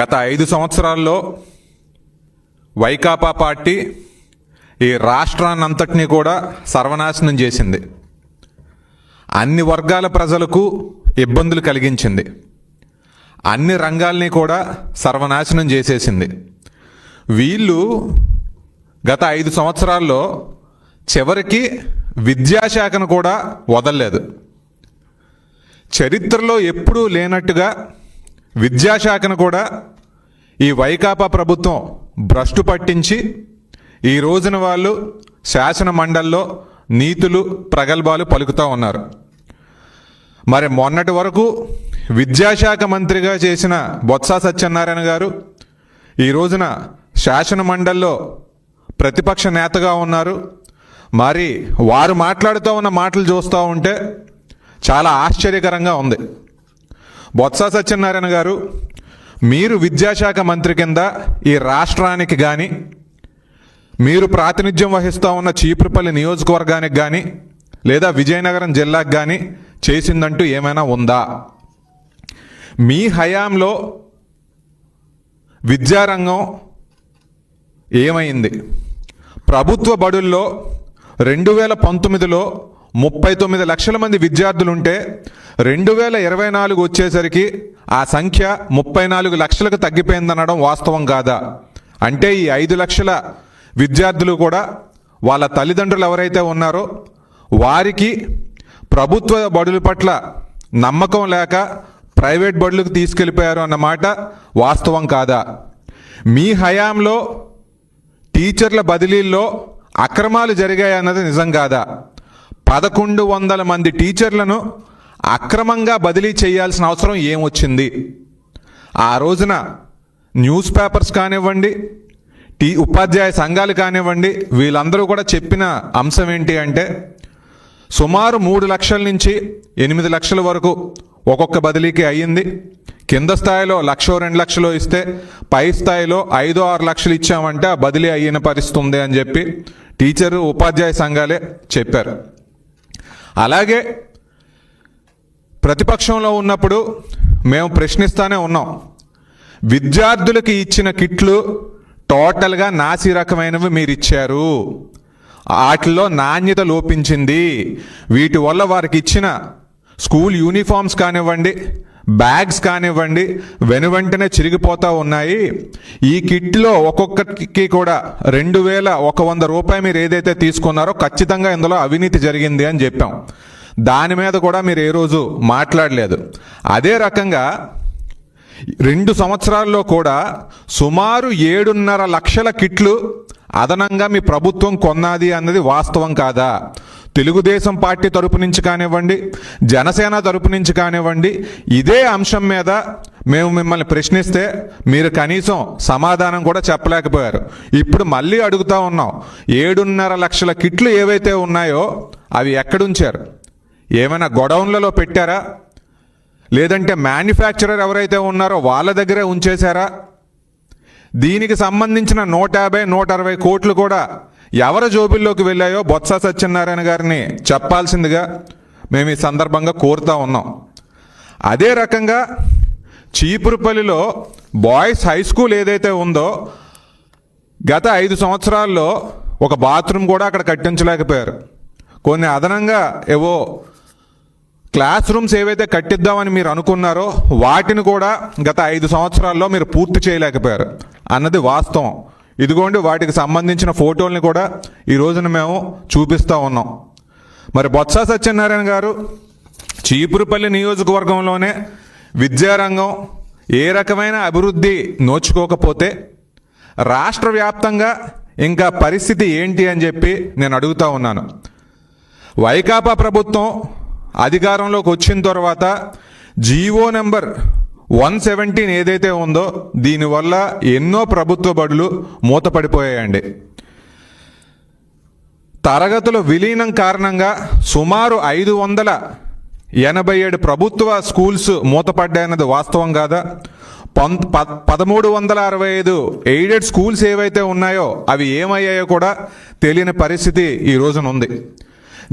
గత ఐదు సంవత్సరాల్లో వైకాపా పార్టీ ఈ రాష్ట్రాన్నంతటినీ కూడా సర్వనాశనం చేసింది. అన్ని వర్గాల ప్రజలకు ఇబ్బందులు కలిగించింది. అన్ని రంగాల్ని కూడా సర్వనాశనం చేసేసింది. వీళ్ళు గత ఐదు సంవత్సరాల్లో చివరికి విద్యాశాఖను కూడా వదలలేదు. చరిత్రలో ఎప్పుడూ లేనట్టుగా విద్యాశాఖను కూడా ఈ వైకాపా ప్రభుత్వం భ్రష్టు పట్టించి ఈ రోజున వాళ్ళు శాసన మండల్లో నీతులు ప్రగల్భాలు పలుకుతూ ఉన్నారు. మరి మొన్నటి వరకు విద్యాశాఖ మంత్రిగా చేసిన బొత్స సత్యనారాయణ గారు ఈ రోజున శాసన మండల్లో ప్రతిపక్ష నేతగా ఉన్నారు. మరి వారు మాట్లాడుతూ ఉన్న మాటలు చూస్తూ ఉంటే చాలా ఆశ్చర్యకరంగా ఉంది. బొత్స సత్యనారాయణ గారు మీరు విద్యాశాఖ మంత్రి కింద ఈ రాష్ట్రానికి కానీ మీరు ప్రాతినిధ్యం వహిస్తూ ఉన్న చీపురుపల్లి నియోజకవర్గానికి కానీ లేదా విజయనగరం జిల్లాకు కానీ చేసిందంటూ ఏమైనా ఉందా? మీ హయాంలో విద్యారంగం ఏమైంది? ప్రభుత్వ బడుల్లో రెండు వేల పంతొమ్మిదిలో ముప్పై తొమ్మిది లక్షల మంది విద్యార్థులుంటే రెండు వేల ఇరవై నాలుగు వచ్చేసరికి ఆ సంఖ్య ముప్పై నాలుగు లక్షలకు తగ్గిపోయిందనడం వాస్తవం కాదా? అంటే ఈ ఐదు లక్షల విద్యార్థులు కూడా వాళ్ళ తల్లిదండ్రులు ఎవరైతే ఉన్నారో వారికి ప్రభుత్వ బడుల పట్ల నమ్మకం లేక ప్రైవేట్ బడులకు తీసుకెళ్ళిపోయారు అన్నమాట వాస్తవం కాదా? మీ హయాంలో టీచర్ల బదిలీల్లో అక్రమాలు జరిగాయి అన్నది నిజం కాదా? పదకొండు వందల మంది టీచర్లను అక్రమంగా బదిలీ చేయాల్సిన అవసరం ఏమొచ్చింది? ఆ రోజున న్యూస్ పేపర్స్ కానివ్వండి టీ ఉపాధ్యాయ సంఘాలు కానివ్వండి వీళ్ళందరూ కూడా చెప్పిన అంశం ఏంటి అంటే సుమారు మూడు లక్షల నుంచి ఎనిమిది లక్షల వరకు ఒక్కొక్క బదిలీకి అయ్యింది. కింద స్థాయిలో లక్ష రెండు లక్షలు ఇస్తే పై స్థాయిలో ఐదు ఆరు లక్షలు ఇచ్చామంటే ఆ బదిలీ అయిన పరిస్థితి ఉంది అని చెప్పి టీచరు ఉపాధ్యాయ సంఘాలే చెప్పారు. అలాగే ప్రతిపక్షంలో ఉన్నప్పుడు మేము ప్రశ్నిస్తూనే ఉన్నాం. విద్యార్థులకి ఇచ్చిన కిట్లు టోటల్గా నాసి రకమైనవి మీరు ఇచ్చారు వాటిలో నాణ్యత లోపించింది. వీటి వల్ల వారికి ఇచ్చిన స్కూల్ యూనిఫామ్స్ కానివ్వండి బ్యాగ్స్ కానివ్వండి వెను వెంటనే చిరిగిపోతూ ఉన్నాయి. ఈ కిట్లో ఒక్కొక్కరికి కూడా రెండు వేల ఒక వంద రూపాయలు మీరు ఏదైతే తీసుకున్నారో ఖచ్చితంగా ఇందులో అవినీతి జరిగింది అని చెప్పాం. దాని మీద కూడా మీరు ఏ రోజు మాట్లాడలేదు. అదే రకంగా రెండు సంవత్సరాల్లో కూడా సుమారు ఏడున్నర లక్షల కిట్లు అదనంగా మీ ప్రభుత్వం కొన్నది అన్నది వాస్తవం కాదా? తెలుగుదేశం పార్టీ తరపు నుంచి కానివ్వండి జనసేన తరపు నుంచి కానివ్వండి ఇదే అంశం మీద మేము మిమ్మల్ని ప్రశ్నిస్తే మీరు కనీసం సమాధానం కూడా చెప్పలేకపోయారు. ఇప్పుడు మళ్ళీ అడుగుతా ఉన్నాం ఏడున్నర లక్షల కిట్లు ఏవైతే ఉన్నాయో అవి ఎక్కడుంచారు? ఏమైనా గొడౌన్లలో పెట్టారా? లేదంటే మ్యానుఫ్యాక్చరర్ ఎవరైతే ఉన్నారో వాళ్ళ దగ్గరే ఉంచేశారా? దీనికి సంబంధించిన నూట యాభై నూట అరవై కోట్లు కూడా ఎవరి జోబుల్లోకి వెళ్ళాయో బొత్స సత్యనారాయణ గారిని చెప్పాల్సిందిగా మేము ఈ సందర్భంగా కోరుతా ఉన్నాం. అదే రకంగా చీపురుపల్లిలో బాయ్స్ హై స్కూల్ ఏదైతే ఉందో గత ఐదు సంవత్సరాల్లో ఒక బాత్రూమ్ కూడా అక్కడ కట్టించలేకపోయారు. కొన్ని అదనంగా ఏవో క్లాస్ రూమ్స్ ఏవైతే కట్టిద్దామని మీరు అనుకున్నారో వాటిని కూడా గత ఐదు సంవత్సరాల్లో మీరు పూర్తి చేయలేకపోయారు. అన్నది వాస్తవం. ఇదిగోండి వాటికి సంబంధించిన ఫోటోల్ని కూడా ఈ రోజున మేము చూపిస్తూ ఉన్నాం. మరి బొత్స సత్యనారాయణ గారు చీపురుపల్లి నియోజకవర్గంలోనే విద్యారంగం ఏ రకమైన అభివృద్ధి నోచుకోకపోతే రాష్ట్ర వ్యాప్తంగా ఇంకా పరిస్థితి ఏంటి అని చెప్పి నేను అడుగుతా ఉన్నాను. వైకాపా ప్రభుత్వం అధికారంలోకి వచ్చిన తర్వాత జీవో నెంబర్ వన్ సెవెంటీన్ ఏదైతే ఉందో దీనివల్ల ఎన్నో ప్రభుత్వ బడులు మూతపడిపోయాయండి. తరగతుల విలీనం కారణంగా సుమారు ఐదు వందల ఎనభై ఏడు ప్రభుత్వ స్కూల్స్ మూతపడ్డాయన్నది వాస్తవం కాదా? పంత్ ప- పదమూడు వందల అరవై ఐదు ఎయిడెడ్ స్కూల్స్ ఏవైతే ఉన్నాయో అవి ఏమయ్యాయో కూడా తెలియని పరిస్థితి ఈ రోజున ఉంది.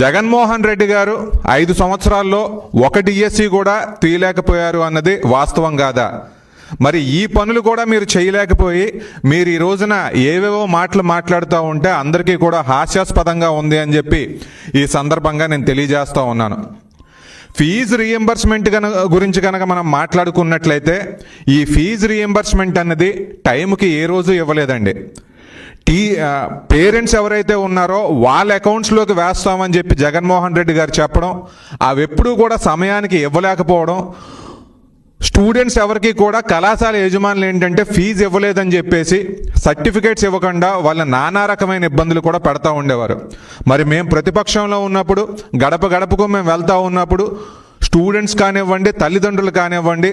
జగన్మోహన్ రెడ్డి గారు ఐదు సంవత్సరాల్లో ఒక డిఎస్సి కూడా తీయలేకపోయారు అన్నది వాస్తవం కాదా? మరి ఈ పనులు కూడా మీరు చేయలేకపోయి మీరు ఈ రోజున ఏవేవో మాటలు మాట్లాడుతూ ఉంటే అందరికీ కూడా హాస్యాస్పదంగా ఉంది అని చెప్పి ఈ సందర్భంగా నేను తెలియజేస్తూ ఉన్నాను. ఫీజు రీఎంబర్స్మెంట్ కనుక గురించి కనుక మనం మాట్లాడుకున్నట్లయితే ఈ ఫీజు రీఎంబర్స్మెంట్ అన్నది టైంకి ఏ రోజు ఇవ్వలేదండి. టీ పేరెంట్స్ ఎవరైతే ఉన్నారో వాళ్ళ అకౌంట్స్లోకి వేస్తామని చెప్పి జగన్మోహన్ రెడ్డి గారు చెప్పడం అవి ఎప్పుడూ కూడా సమయానికి ఇవ్వలేకపోవడం స్టూడెంట్స్ ఎవరికి కూడా కళాశాల యజమానులు ఏంటంటే ఫీజు ఇవ్వలేదని చెప్పేసి సర్టిఫికేట్స్ ఇవ్వకుండా వాళ్ళ నానా రకమైన ఇబ్బందులు కూడా పెడతా ఉండేవారు. మరి మేము ప్రతిపక్షంలో ఉన్నప్పుడు గడప గడపకు మేము వెళ్తూ ఉన్నప్పుడు స్టూడెంట్స్ కానివ్వండి తల్లిదండ్రులు కానివ్వండి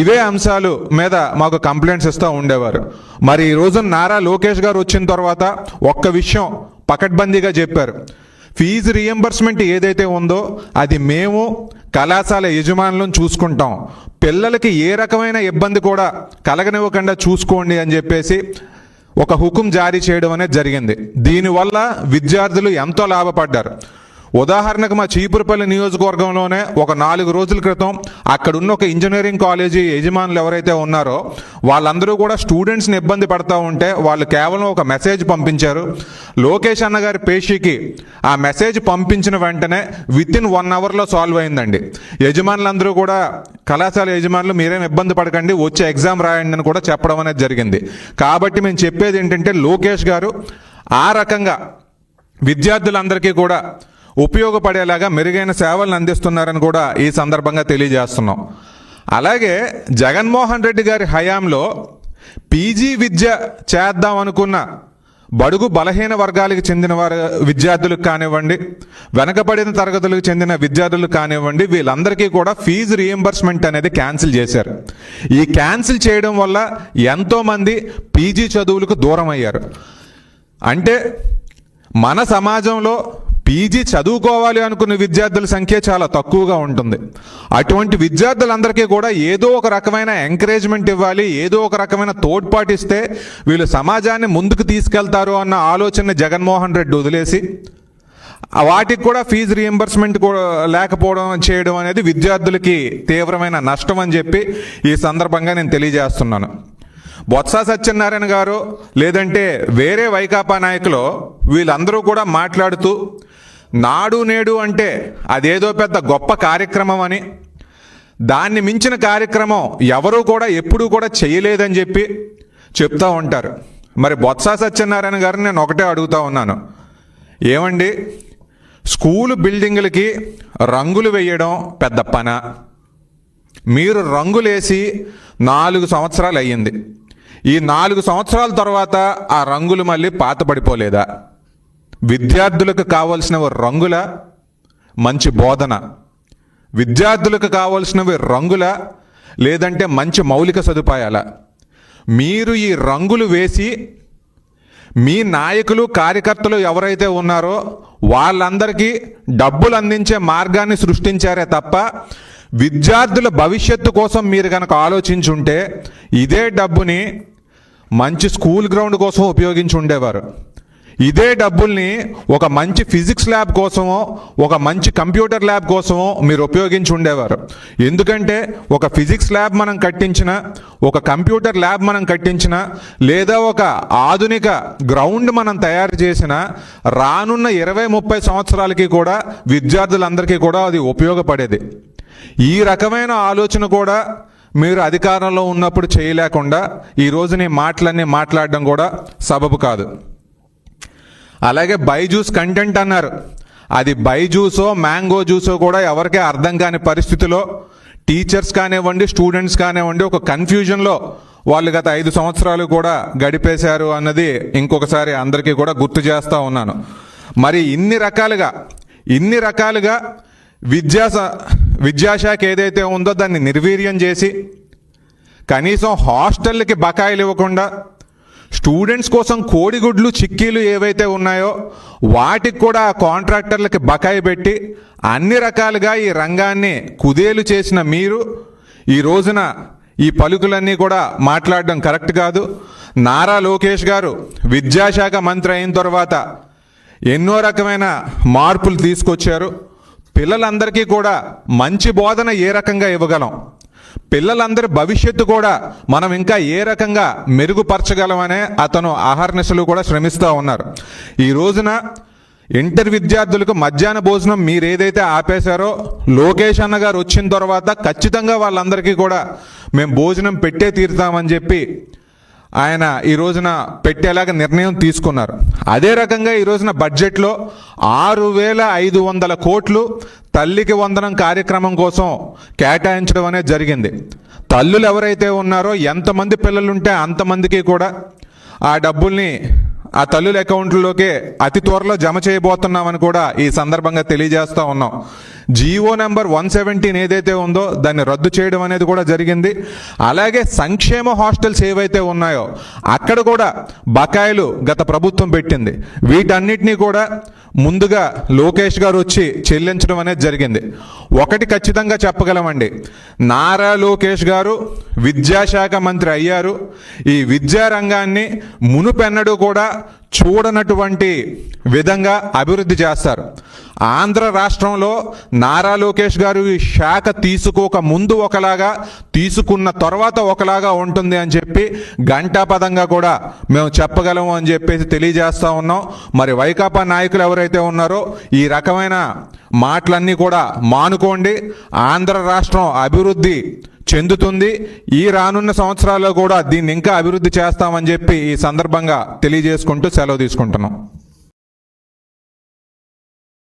ఇవే అంశాలు మీద మాకు కంప్లైంట్స్ ఇస్తూ ఉండేవారు. మరి ఈ రోజు నారా లోకేష్ గారు వచ్చిన తర్వాత ఒక్క విషయం పకడ్బందీగా చెప్పారు. ఫీజు రియంబర్స్మెంట్ ఏదైతే ఉందో అది మేము కళాశాల యజమానులను చూసుకుంటాం. పిల్లలకి ఏ రకమైన ఇబ్బంది కూడా కలగనివ్వకుండా చూసుకోండి అని చెప్పేసి ఒక హుకుం జారీ చేయడం అనేది జరిగింది. దీనివల్ల విద్యార్థులు ఎంతో లాభపడ్డారు. ఉదాహరణకు మా చీపురుపల్లి నియోజకవర్గంలోనే ఒక నాలుగు రోజుల క్రితం అక్కడున్న ఒక ఇంజనీరింగ్ కాలేజీ యజమానులు ఎవరైతే ఉన్నారో వాళ్ళందరూ కూడా స్టూడెంట్స్ని ఇబ్బంది పడతా ఉంటే వాళ్ళు కేవలం ఒక మెసేజ్ పంపించారు. లోకేష్ అన్న గారి పేషీకి ఆ మెసేజ్ పంపించిన వెంటనే విత్ ఇన్ వన్ అవర్లో సాల్వ్ అయిందండి. యజమానులందరూ కూడా కళాశాల యజమానులు మీరేం ఇబ్బంది పడకండి వచ్చే ఎగ్జామ్ రాయండి అని కూడా చెప్పడం అనేది జరిగింది. కాబట్టి మేము చెప్పేది ఏంటంటే లోకేష్ గారు ఆ రకంగా విద్యార్థులందరికీ కూడా ఉపయోగపడేలాగా మెరుగైన సేవలను అందిస్తున్నారని కూడా ఈ సందర్భంగా తెలియజేస్తున్నాం. అలాగే జగన్మోహన్ రెడ్డి గారి హయాంలో పీజీ విద్య చేద్దాం అనుకున్న బడుగు బలహీన వర్గాలకు చెందిన వారు విద్యార్థులకు కానివ్వండి వెనకబడిన తరగతులకు చెందిన విద్యార్థులకు కానివ్వండి వీళ్ళందరికీ కూడా ఫీజు రియంబర్స్మెంట్ అనేది క్యాన్సిల్ చేశారు. ఈ క్యాన్సిల్ చేయడం వల్ల ఎంతోమంది పీజీ చదువులకు దూరం అయ్యారు అంటే మన సమాజంలో పీజీ చదువుకోవాలి అనుకున్న విద్యార్థుల సంఖ్య చాలా తక్కువగా ఉంటుంది. అటువంటి విద్యార్థులందరికీ కూడా ఏదో ఒక రకమైన ఎంకరేజ్మెంట్ ఇవ్వాలి ఏదో ఒక రకమైన తోడ్పాటిస్తే వీళ్ళు సమాజాన్ని ముందుకు తీసుకెళ్తారు అన్న ఆలోచన జగన్మోహన్ రెడ్డి వదిలేసి వాటికి కూడా ఫీజు రియంబర్స్మెంట్ కూడా లేకపోవడం చేయడం అనేది విద్యార్థులకి తీవ్రమైన నష్టం అని చెప్పి ఈ సందర్భంగా నేను తెలియజేస్తున్నాను. బొత్స సత్యనారాయణ గారు లేదంటే వేరే వైకాపా నాయకులు వీళ్ళందరూ కూడా మాట్లాడుతూ నాడు నేడు అంటే అదేదో పెద్ద గొప్ప కార్యక్రమం అని దాన్ని మించిన కార్యక్రమం ఎవరూ కూడా ఎప్పుడూ కూడా చేయలేదని చెప్పి చెప్తా ఉంటారు. మరి బొత్స సత్యనారాయణ గారిని నేను ఒకటే అడుగుతా ఉన్నాను. ఏమండి? స్కూల్ బిల్డింగులకి రంగులు వేయడం పెద్ద పన? మీరు రంగులేసి నాలుగు సంవత్సరాలు అయ్యింది. ఈ నాలుగు సంవత్సరాల తర్వాత ఆ రంగులు మళ్ళీ పాత పడిపోలేదా విద్యార్థులకు కావలసినవి రంగుల మంచి బోధన. విద్యార్థులకు కావలసినవి రంగుల లేదంటే మంచి మౌలిక సదుపాయాల. మీరు ఈ రంగులు వేసి మీ నాయకులు కార్యకర్తలు ఎవరైతే ఉన్నారో వాళ్ళందరికీ డబ్బులు అందించే మార్గాన్ని సృష్టించారే తప్ప విద్యార్థుల భవిష్యత్తు కోసం మీరు కనుక ఆలోచించుంటే ఇదే డబ్బుని మంచి స్కూల్ గ్రౌండ్ కోసం ఉపయోగించి ఉండేవారు. ఇదే డబ్బుల్ని ఒక మంచి ఫిజిక్స్ ల్యాబ్ కోసమో ఒక మంచి కంప్యూటర్ ల్యాబ్ కోసమో మీరు ఉపయోగించి ఉండేవారు. ఎందుకంటే ఒక ఫిజిక్స్ ల్యాబ్ మనం కట్టించిన ఒక కంప్యూటర్ ల్యాబ్ మనం కట్టించిన లేదా ఒక ఆధునిక గ్రౌండ్ మనం తయారు చేసిన రానున్న ఇరవై ముప్పై సంవత్సరాలకి కూడా విద్యార్థులందరికీ కూడా అది ఉపయోగపడేది. ఈ రకమైన ఆలోచన కూడా మీరు అధికారంలో ఉన్నప్పుడు చేయలేకుండా ఈ నీ మాటలన్నీ మాట్లాడడం కూడా సబబు కాదు. అలాగే బైజూస్ కంటెంట్ అన్నారు. అది బైజూసో మ్యాంగో జ్యూసో కూడా ఎవరికే అర్థం కాని పరిస్థితిలో టీచర్స్ కానివ్వండి స్టూడెంట్స్ కానివ్వండి ఒక కన్ఫ్యూజన్లో వాళ్ళు గత ఐదు సంవత్సరాలు కూడా గడిపేశారు అన్నది ఇంకొకసారి అందరికీ కూడా గుర్తు చేస్తూ ఉన్నాను. మరి ఇన్ని రకాలుగా ఇన్ని రకాలుగా విద్యా విద్యాశాఖ ఏదైతే ఉందో దాన్ని నిర్వీర్యం చేసి కనీసం హాస్టళ్ళకి బకాయిలు ఇవ్వకుండా స్టూడెంట్స్ కోసం కోడిగుడ్లు చిక్కీలు ఏవైతే ఉన్నాయో వాటికి కూడా ఆ కాంట్రాక్టర్లకి బకాయి పెట్టి అన్ని రకాలుగా ఈ రంగాన్ని కుదేలు చేసిన మీరు ఈ రోజున ఈ పలుకులన్నీ కూడా మాట్లాడడం కరెక్ట్ కాదు. నారా లోకేష్ గారు విద్యాశాఖ మంత్రి అయిన తర్వాత ఎన్నో రకమైన మార్పులు తీసుకొచ్చారు. పిల్లలందరికీ కూడా మంచి బోధన ఏ రకంగా ఇవ్వగలం? పిల్లలందరి భవిష్యత్తు కూడా మనం ఇంకా ఏ రకంగా మెరుగుపరచగలమనే అతను ఆహర్నిశలు కూడా శ్రమిస్తూ ఉన్నారు. ఈ రోజున ఇంటర్ విద్యార్థులకు మధ్యాహ్న భోజనం మీరు ఏదైతే ఆపేశారో లోకేష్ అన్న గారు వచ్చిన తర్వాత ఖచ్చితంగా వాళ్ళందరికీ కూడా మేము భోజనం పెట్టే తీరుతామని చెప్పి ఆయన ఈ రోజున పెట్టేలాగా నిర్ణయం తీసుకున్నారు. అదే రకంగా ఈ రోజున బడ్జెట్లో ఆరు వేల ఐదు వందల కోట్లు తల్లికి వందనం కార్యక్రమం కోసం కేటాయించడం అనేది జరిగింది. తల్లులు ఎవరైతే ఉన్నారో ఎంతమంది పిల్లలుంటే అంతమందికి కూడా ఆ డబ్బుల్ని ఆ తల్లుల అకౌంట్లలోకి అతి త్వరలో జమ చేయబోతున్నామని కూడా ఈ సందర్భంగా తెలియజేస్తూ ఉన్నాం. జియో నెంబర్ వన్ సెవెంటీన్ ఏదైతే ఉందో దాన్ని రద్దు చేయడం అనేది కూడా జరిగింది. అలాగే సంక్షేమ హాస్టల్స్ ఏవైతే ఉన్నాయో అక్కడ కూడా బకాయిలు గత ప్రభుత్వం పెట్టింది. వీటన్నిటినీ కూడా ముందుగా లోకేష్ గారు వచ్చి చెల్లించడం అనేది జరిగింది. ఒకటి ఖచ్చితంగా చెప్పగలమండి. నారా లోకేష్ గారు విద్యాశాఖ మంత్రి అయ్యారు. ఈ విద్యారంగాన్ని మునుపెన్నడూ కూడా చూడనటువంటి విధంగా అభివృద్ధి చేస్తారు. ఆంధ్ర రాష్ట్రంలో నారా లోకేష్ గారు ఈ శాఖ తీసుకోక ముందు ఒకలాగా తీసుకున్న తర్వాత ఒకలాగా ఉంటుంది అని చెప్పి ఘంటాపదంగా కూడా మేము చెప్పగలము అని చెప్పేసి తెలియజేస్తూ ఉన్నాం. మరి వైకాపా నాయకులు ఎవరైతే ఉన్నారో ఈ రకమైన మాటలన్నీ కూడా మానుకోండి. ఆంధ్ర రాష్ట్రం అభివృద్ధి చెందుతుంది. ఈ రానున్న సంవత్సరాల్లో కూడా దీన్ని ఇంకా అభివృద్ధి చేస్తామని చెప్పి ఈ సందర్భంగా తెలియజేసుకుంటూ సెలవు తీసుకుంటున్నాం.